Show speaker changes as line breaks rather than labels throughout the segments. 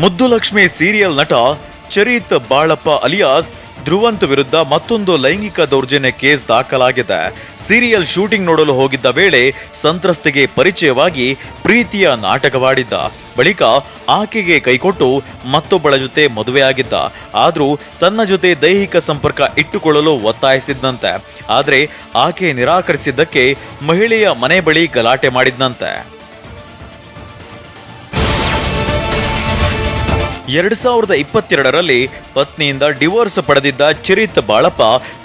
ಮುದ್ದು ಲಕ್ಷ್ಮಿ ಸೀರಿಯಲ್ ನಟ ಚರಿತ್ ಬಾಳಪ್ಪ ಅಲಿಯಾಸ್ ಧ್ರುವಂತ್ ವಿರುದ್ಧ ಮತ್ತೊಂದು ಲೈಂಗಿಕ ದೌರ್ಜನ್ಯ ಕೇಸ್ ದಾಖಲಾಗಿದೆ. ಸೀರಿಯಲ್ ಶೂಟಿಂಗ್ ನೋಡಲು ಹೋಗಿದ್ದ ವೇಳೆ ಸಂತ್ರಸ್ತೆಗೆ ಪರಿಚಯವಾಗಿ ಪ್ರೀತಿಯ ನಾಟಕವಾಡಿದ್ದ. ಬಳಿಕ ಆಕೆಗೆ ಕೈಕೊಟ್ಟು ಮತ್ತೊಬ್ಬಳ ಜೊತೆ ಮದುವೆಯಾಗಿದ್ದ ಆದರೂ ತನ್ನ ಜೊತೆ ದೈಹಿಕ ಸಂಪರ್ಕ ಇಟ್ಟುಕೊಳ್ಳಲು ಒತ್ತಾಯಿಸಿದ್ದಂತೆ ಆದರೆ ಆಕೆ ನಿರಾಕರಿಸಿದ್ದಕ್ಕೆ ಮಹಿಳೆಯ ಮನೆ ಬಳಿ ಗಲಾಟೆ ಮಾಡಿದ್ನಂತೆ. ಎರಡ್ ಸಾವಿರದ ಇಪ್ಪತ್ತೆರಡರಲ್ಲಿ ಪತ್ನಿಯಿಂದ ಡಿವೋರ್ಸ್ ಪಡೆದಿದ್ದ ಚಿರಿತ್ ಬಾಳಪ್ಪ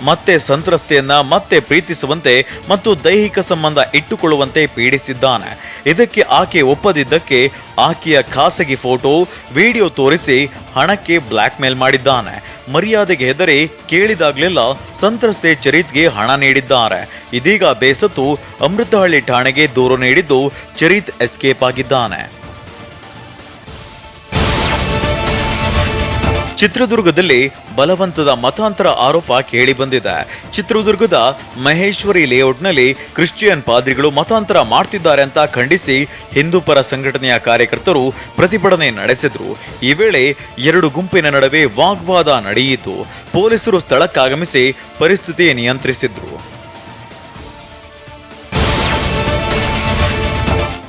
ಮತ್ತೆ ಸಂತ್ರಸ್ತೆಯನ್ನ ಮತ್ತೆ ಪ್ರೀತಿಸುವಂತೆ ಮತ್ತು ದೈಹಿಕ ಸಂಬಂಧ ಇಟ್ಟುಕೊಳ್ಳುವಂತೆ ಪೀಡಿಸಿದ್ದಾನೆ. ಇದಕ್ಕೆ ಆಕೆ ಒಪ್ಪದಿದ್ದಕ್ಕೆ ಆಕೆಯ ಖಾಸಗಿ ಫೋಟೋ, ವಿಡಿಯೋ ತೋರಿಸಿ ಹಣಕ್ಕೆ ಬ್ಲ್ಯಾಕ್ ಮೇಲ್ ಮಾಡಿದ್ದಾನೆ. ಮರ್ಯಾದೆಗೆ ಹೆದರಿ ಕೇಳಿದಾಗ್ಲೆಲ್ಲ ಸಂತ್ರಸ್ತೆ ಚರಿತ್ಗೆ ಹಣ ನೀಡಿದ್ದಾರೆ. ಇದೀಗ ಬೇಸತ್ತು ಅಮೃತಹಳ್ಳಿ ಠಾಣೆಗೆ ದೂರು ನೀಡಿದ್ದು ಚರಿತ್ ಎಸ್ಕೇಪ್ ಆಗಿದ್ದಾನೆ. ಚಿತ್ರದುರ್ಗದಲ್ಲಿ ಬಲವಂತದ ಮತಾಂತರ ಆರೋಪ ಕೇಳಿಬಂದಿದೆ ಚಿತ್ರದುರ್ಗದ ಮಹೇಶ್ವರಿ ಲೇಔಟ್ನಲ್ಲಿ ಕ್ರಿಶ್ಚಿಯನ್ ಪಾದ್ರಿಗಳು ಮತಾಂತರ ಮಾಡ್ತಿದ್ದಾರೆ ಅಂತ ಖಂಡಿಸಿ ಹಿಂದೂ ಪರ ಸಂಘಟನೆಯ ಕಾರ್ಯಕರ್ತರು ಪ್ರತಿಭಟನೆ ನಡೆಸಿದ್ರು. ಈ ವೇಳೆ ಎರಡು ಗುಂಪಿನ ನಡುವೆ ವಾಗ್ವಾದ ನಡೆಯಿತು. ಪೊಲೀಸರು ಸ್ಥಳಕ್ಕಾಗಮಿಸಿ ಪರಿಸ್ಥಿತಿ ನಿಯಂತ್ರಿಸಿದ್ರು.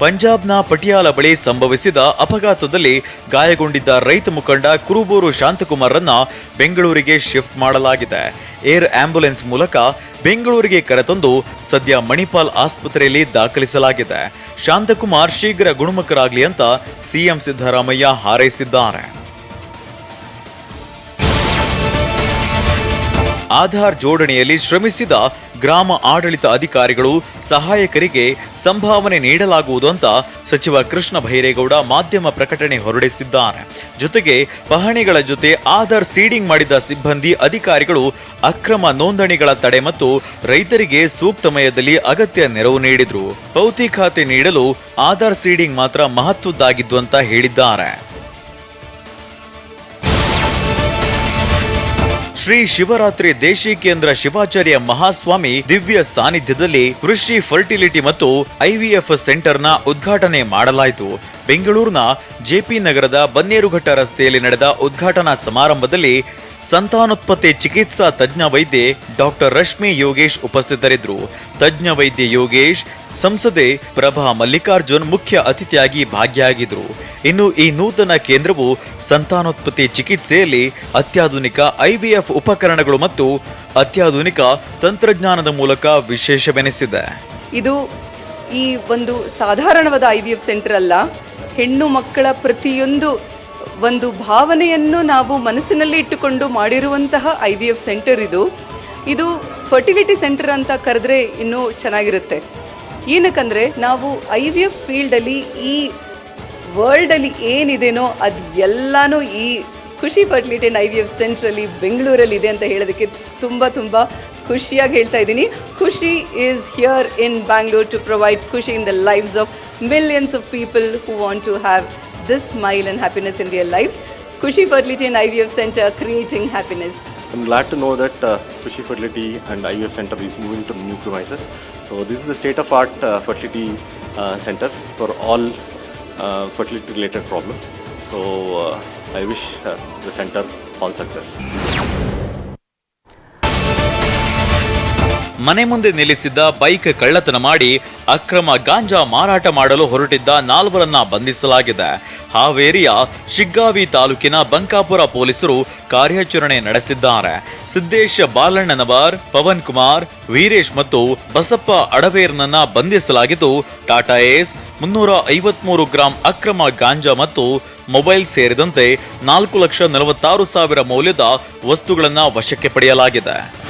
ಪಂಜಾಬ್ನ ಪಟಿಯಾಲ ಬಳಿ ಸಂಭವಿಸಿದ ಅಪಘಾತದಲ್ಲಿ ಗಾಯಗೊಂಡಿದ್ದ ರೈತ ಮುಖಂಡ ಕುರುಬೂರು ಶಾಂತಕುಮಾರ್ರನ್ನ ಬೆಂಗಳೂರಿಗೆ ಶಿಫ್ಟ್ ಮಾಡಲಾಗಿದೆ. ಏರ್ ಆಂಬ್ಯುಲೆನ್ಸ್ ಮೂಲಕ ಬೆಂಗಳೂರಿಗೆ ಕರೆತಂದು ಸದ್ಯ ಮಣಿಪಾಲ್ ಆಸ್ಪತ್ರೆಯಲ್ಲಿ ದಾಖಲಿಸಲಾಗಿದೆ. ಶಾಂತಕುಮಾರ್ ಶೀಘ್ರ ಗುಣಮುಖರಾಗಲಿ ಅಂತ ಸಿಎಂ ಸಿದ್ದರಾಮಯ್ಯ ಹಾರೈಸಿದ್ದಾರೆ. ಆಧಾರ್ ಜೋಡಣೆಯಲ್ಲಿ ಶ್ರಮಿಸಿದ ಗ್ರಾಮ ಆಡಳಿತ ಅಧಿಕಾರಿಗಳು ಸಹಾಯಕರಿಗೆ ಸಂಭಾವನೆ ನೀಡಲಾಗುವುದು ಅಂತ ಸಚಿವ ಕೃಷ್ಣ ಭೈರೇಗೌಡ ಮಾಧ್ಯಮ ಪ್ರಕಟಣೆ ಹೊರಡಿಸಿದ್ದಾರೆ. ಜೊತೆಗೆ ಪಹಣಿಗಳ ಜೊತೆ ಆಧಾರ್ ಸೀಡಿಂಗ್ ಮಾಡಿದ ಸಿಬ್ಬಂದಿ ಅಧಿಕಾರಿಗಳು ಅಕ್ರಮ ನೋಂದಣಿಗಳ ತಡೆ ಮತ್ತು ರೈತರಿಗೆ ಸೂಕ್ತಮಯದಲ್ಲಿ ಅಗತ್ಯ ನೆರವು ನೀಡಿದ್ರು. ಪೌತಿ ಖಾತೆ ನೀಡಲು ಆಧಾರ್ ಸೀಡಿಂಗ್ ಮಾತ್ರ ಮಹತ್ವದ್ದಾಗಿದ್ದು ಅಂತ ಹೇಳಿದ್ದಾರೆ. ಶ್ರೀ ಶಿವರಾತ್ರಿ ದೇಶಿ ಕೇಂದ್ರ ಶಿವಾಚಾರ್ಯ ಮಹಾಸ್ವಾಮಿ ದಿವ್ಯ ಸಾನ್ನಿಧ್ಯದಲ್ಲಿ ಕೃಷಿ ಫರ್ಟಿಲಿಟಿ ಮತ್ತು ಐವಿಎಫ್ ಸೆಂಟರ್ನ ಉದ್ಘಾಟನೆ ಮಾಡಲಾಯಿತು. ಬೆಂಗಳೂರಿನ ಜೆಪಿ ನಗರದ ಬನ್ನೇರುಘಟ್ಟ ರಸ್ತೆಯಲ್ಲಿ ನಡೆದ ಉದ್ಘಾಟನಾ ಸಮಾರಂಭದಲ್ಲಿ ಸಂತಾನೋತ್ಪತ್ತಿ ಚಿಕಿತ್ಸಾ ತಜ್ಞ ವೈದ್ಯೆ ಡಾಕ್ಟರ್ ರಶ್ಮಿ ಯೋಗೇಶ್ ಉಪಸ್ಥಿತರಿದ್ದರು. ತಜ್ಞ ವೈದ್ಯ ಯೋಗೇಶ್, ಸಂಸದೆ ಪ್ರಭಾ ಮಲ್ಲಿಕಾರ್ಜುನ್ ಮುಖ್ಯ ಅತಿಥಿಯಾಗಿ ಭಾಗಿಯಾಗಿದ್ದರು. ಇನ್ನು ಈ ನೂತನ ಕೇಂದ್ರವು ಸಂತಾನೋತ್ಪತ್ತಿ ಚಿಕಿತ್ಸೆಯಲ್ಲಿ ಅತ್ಯಾಧುನಿಕ ಐವಿಎಫ್ ಉಪಕರಣಗಳು ಮತ್ತು ಅತ್ಯಾಧುನಿಕ ತಂತ್ರಜ್ಞಾನದ ಮೂಲಕ ವಿಶೇಷವೆನಿಸಿದೆ.
ಇದು ಈ ಒಂದು ಸಾಧಾರಣವಾದ ಐ ವಿ ಎಫ್ ಸೆಂಟರ್ ಅಲ್ಲ. ಹೆಣ್ಣು ಮಕ್ಕಳ ಪ್ರತಿಯೊಂದು ಒಂದು ಭಾವನೆಯನ್ನು ನಾವು ಮನಸ್ಸಿನಲ್ಲಿ ಇಟ್ಟುಕೊಂಡು ಮಾಡಿರುವಂತಹ ಐ ವಿ ಎಫ್ ಸೆಂಟರ್ ಇದು. ಇದು ಫರ್ಟಿಲಿಟಿ ಸೆಂಟರ್ ಅಂತ ಕರೆದ್ರೆ ಇನ್ನೂ ಚೆನ್ನಾಗಿರುತ್ತೆ. ಏನಕ್ಕಂದರೆ ನಾವು ಐ ವಿ ಎಫ್ ಫೀಲ್ಡಲ್ಲಿ ಈ ವರ್ಲ್ಡಲ್ಲಿ ಏನಿದೆನೋ ಅದು ಎಲ್ಲನೂ ಈ Khushi fertility and I V F ಸೆಂಟ್ರಲ್ಲಿ ಬೆಂಗಳೂರಲ್ಲಿ ಇದೆ ಅಂತ ಹೇಳೋದಕ್ಕೆ ತುಂಬ ತುಂಬ ಖುಷಿಯಾಗಿ ಹೇಳ್ತಾ ಇದ್ದೀನಿ. Khushi is here in Bangalore to provide khushi in the lifes of millions of people who want to have this smile and happiness in their lives. Kushi Fertility and IVF Center creating happiness.
I'm glad to know that uh, Kushi Fertility and IVF Center is moving to new premises. So this is the state-of-art uh, fertility uh, center for all uh, fertility-related problems. So uh, I wish uh, the center all success.
ಮನೆ ಮುಂದೆ ನಿಲ್ಲಿಸಿದ್ದ bike ಕಳ್ಳತನ ಮಾಡಿ ಅಕ್ರಮ ಗಾಂಜಾ ಮಾರಾಟ ಮಾಡಲು ಹೊರಟಿದ್ದ ನಾಲ್ವರನ್ನ ಬಂಧಿಸಲಾಗಿದೆ. ಹಾವೇರಿಯ ಶಿಗ್ಗಾವಿ ತಾಲೂಕಿನ ಬಂಕಾಪುರ ಪೊಲೀಸರು ಕಾರ್ಯಾಚರಣೆ ನಡೆಸಿದ್ದಾರೆ. ಸಿದ್ದೇಶ ಬಾಲಣ್ಣನವರ್, ಪವನ್ ಕುಮಾರ್, ವೀರೇಶ್ ಮತ್ತು ಬಸಪ್ಪ ಅಡವೇರ್ನನ್ನ ಬಂಧಿಸಲಾಗಿದ್ದು, ಟಾಟಾ ಏಸ್ ಮುನ್ನೂರ ಐವತ್ಮೂರು ಗ್ರಾಂ ಅಕ್ರಮ ಗಾಂಜಾ ಮತ್ತು ಮೊಬೈಲ್ ಸೇರಿದಂತೆ ನಾಲ್ಕು ಲಕ್ಷ ನಲವತ್ತಾರು ಸಾವಿರ ಮೌಲ್ಯದ ವಸ್ತುಗಳನ್ನು ವಶಕ್ಕೆ ಪಡೆಯಲಾಗಿದೆ.